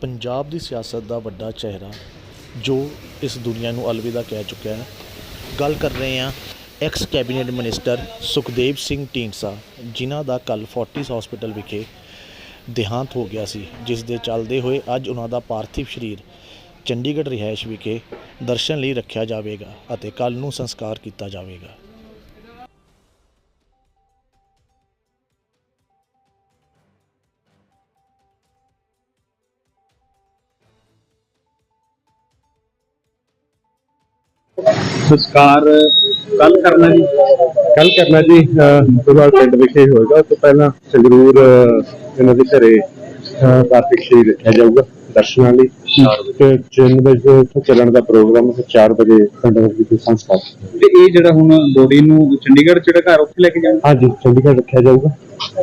ਪੰਜਾਬ ਦੀ ਸਿਆਸਤ ਦਾ ਵੱਡਾ ਚਿਹਰਾ ਜੋ ਇਸ ਦੁਨੀਆ ਨੂੰ ਅਲਵਿਦਾ ਕਹਿ ਚੁੱਕਿਆ ਹੈ। ਗੱਲ ਕਰ ਰਹੇ ਹਾਂ ex cabinet minister Sukhdev Singh Dhindsa, ਜਿਨ੍ਹਾਂ ਦਾ ਕੱਲ ਫੋਰਟਿਸ ਹਸਪੀਟਲ ਵਿਖੇ ਦੇਹਾਂਤ ਹੋ ਗਿਆ ਸੀ, ਜਿਸ ਦੇ ਚੱਲਦੇ ਹੋਏ ਅੱਜ ਉਹਨਾਂ ਦਾ ਪਾਰਥਿਵ ਸਰੀਰ ਚੰਡੀਗੜ੍ਹ ਰਿਹਾਇਸ਼ ਵਿਖੇ ਦਰਸ਼ਨ ਲਈ ਰੱਖਿਆ ਜਾਵੇਗਾ ਅਤੇ ਕੱਲ ਨੂੰ ਸੰਸਕਾਰ ਕੀਤਾ ਜਾਵੇਗਾ। ਸੰਸਕਾਰ ਕੱਲ ਕਰਨਾ ਜੀ। ਕੱਲ ਕਰਨਾ ਜੀ ਸੁਬਾਹ ਪਿੰਡ ਵਿਖੇ ਹੋਏਗਾ। ਉਸ ਤੋਂ ਪਹਿਲਾਂ ਸੰਗਰੂਰ ਇਹਨਾਂ ਦੇ ਘਰੇ ਕਾਰਤਿਕ ਸ਼ਹੀਦ ਰੱਖਿਆ ਜਾਊਗਾ ਦਰਸ਼ਨਾਂ ਲਈ। ਤੇ 3 ਵਜੇ ਤੋਂ ਚੱਲਣ ਦਾ ਪ੍ਰੋਗਰਾਮ ਹੈ 4 ਵਜੇ ਪਿੰਡ ਵਿਖੇ ਸੰਸਕਾਰ ਤੇ ਇਹ ਜਿਹੜਾ ਹੁਣ ਬੋਡੀ ਨੂੰ ਚੰਡੀਗੜ੍ਹ ਜਿਹੜਾ ਘਰ ਉੱਥੇ ਲੈ ਕੇ ਜਾਣਾ? ਹਾਂਜੀ ਚੰਡੀਗੜ੍ਹ ਰੱਖਿਆ ਜਾਊਗਾ।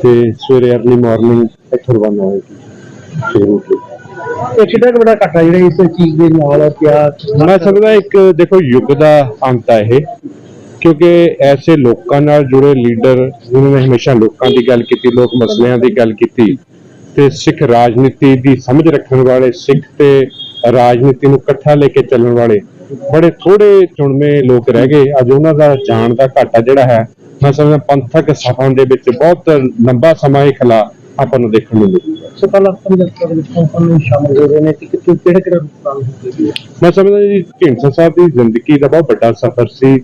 ਤੇ ਸਵੇਰੇ ਅਰਲੀ ਮਾਰਨਿੰਗ ਇੱਥੋਂ ਰਵਾਨਾ ਹੋਏਗੀ। ਸੰਗਰੂਰ ਲਈ ਇਹ ਕਿੰਨਾ ਕੁ ਬੜਾ ਘਾਟਾ ਜਿਹੜਾ ਇਸ ਚੀਜ਼ ਦੇ ਨਾਲ ਪਿਆ ਮੈਂ ਸਮਝਦਾ ਇੱਕ ਦੇਖੋ ਯੁੱਗ ਦਾ ਅੰਤ ਹੈ ਇਹ, ਕਿਉਂਕਿ ਐਸੇ ਲੋਕਾਂ ਨਾਲ ਜੁੜੇ ਲੀਡਰ ਜਿਨ੍ਹਾਂ ਨੇ ਹਮੇਸ਼ਾ ਲੋਕਾਂ ਦੀ ਗੱਲ ਕੀਤੀ, ਲੋਕ ਮਸਲਿਆਂ ਦੀ ਗੱਲ ਕੀਤੀ, ਤੇ ਸਿੱਖ ਰਾਜਨੀਤੀ ਦੀ ਸਮਝ ਰੱਖਣ ਵਾਲੇ, ਸਿੱਖ ਤੇ ਰਾਜਨੀਤੀ ਨੂੰ ਇਕੱਠਾ ਲੈ ਕੇ ਚੱਲਣ ਵਾਲੇ, ਬੜੇ ਥੋੜੇ ਚੁਣਵੇਂ ਲੋਕ ਰਹਿ ਗਏ। ਅੱਜ ਉਹਨਾਂ ਦਾ ਜਾਣ ਦਾ ਘਾਟਾ ਜਿਹੜਾ ਹੈ, ਮੈਂ ਸਮਝਦਾ ਪੰਥਕ ਸਭਾ ਦੇ ਵਿੱਚ ਬਹੁਤ ਲੰਬਾ ਸਮਾਂ ਇਹ ਖਲਾ ਆਪਾਂ ਨੂੰ ਦੇਖਣ ਨੂੰ ਮਿਲੂਗਾ ਸੋ ਕੱਲ ਪੰਜਾਬ ਦੇ ਵਿੱਚ ਕੌਣ ਕੌਣ ਨੂੰ ਸ਼ਾਮਲ ਹੋ ਰਹੇ ਨੇ ਤੇ ਕਿੱਥੇ ਕਿਹੜੇ ਕਿਹੜੇ ਰੁਕਾਨ ਹੋਣਗੇ ਮੈਂ ਸਮਝਦਾ ਜੀ ਢੀਂਡਸਾ ਸਾਹਿਬ ਦੀ ਜ਼ਿੰਦਗੀ ਦਾ ਬਹੁਤ ਵੱਡਾ ਸਫ਼ਰ ਸੀ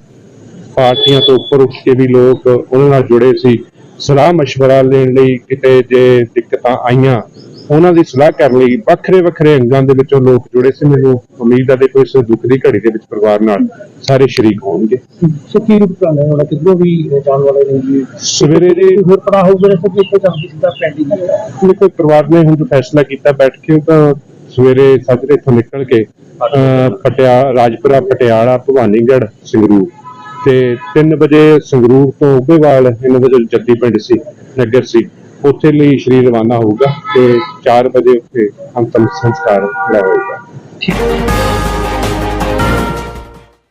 ਪਾਰਟੀਆਂ ਤੋਂ ਉੱਪਰ ਉੱਠ ਕੇ ਵੀ ਲੋਕ ਉਹਨਾਂ ਨਾਲ ਜੁੜੇ ਸੀ ਸਲਾਹ مشورہ ਲੈਣ ਲਈ ਕਿਤੇ ਜੇ ਦਿੱਕਤਾਂ ਆਈਆਂ ਉਹਨਾਂ ਦੀ ਸਲਾਹ ਕਰਨ ਲਈ ਵੱਖਰੇ ਵੱਖਰੇ ਅੰਗਾਂ ਦੇ ਵਿੱਚੋਂ ਲੋਕ ਜੁੜੇ ਸੀ। ਮੈਨੂੰ ਉਮੀਦ ਹੈ ਕਿ ਇਸ ਦੁੱਖ ਦੀ ਘੜੀ ਦੇ ਵਿੱਚ ਪਰਿਵਾਰ ਨਾਲ ਸਾਰੇ ਸ਼ਰੀਕ ਹੋਣਗੇ। ਸੋ ਕੀ ਰੁਕਾਨ ਹੈ ਉਹਨਾਂ ਕਿੱਧਰੋਂ ਵੀ ਜਾਣ ਵਾਲੇ ਨੇ ਜੀ? ਸਵੇਰੇ ਜੀ ਹੋਰ ਪੜਾ ਹੋ ਜਿਹੜੇ ਸਭ ਇੱਥੇ ਕੰਮ ਕੀਤਾ ਪੈਂਡਿੰਗ ਹੈ ਦੇਖੋ ਪਰਿਵਾਰ ਨੇ ਹੁਣ ਜੋ ਫੈਸਲਾ ਕੀਤਾ ਬੈਠ ਕੇ ਤਾਂ ਸਵੇਰੇ ਸੱਜਰੇ ਇੱਥੋਂ ਨਿਕਲ ਕੇ ਪਟਿਆ ਰਾਜਪੁਰਾ ਪਟਿਆਲਾ ਭਵਾਨੀਗੜ੍ਹ ਸੰਗਰੂਰ। ਤੇ 3 ਵਜੇ ਸੰਗਰੂਰ ਤੋਂ ਉੱਗੇਵਾਲ ਇਹਨਾਂ ਦਾ ਜੋ ਜੱਦੀ ਪਿੰਡ ਸੀ ਨਗਰ ਸੀ। ਉੱਥੇ ਲਈ ਸ਼੍ਰੀ ਰਵਾਨਾ ਹੋਊਗਾ ਤੇ 4 ਵਜੇ ਉੱਥੇ ਅੰਤਮ ਸੰਸਕਾਰ ਜਿਹੜਾ ਹੋਏਗਾ ਠੀਕ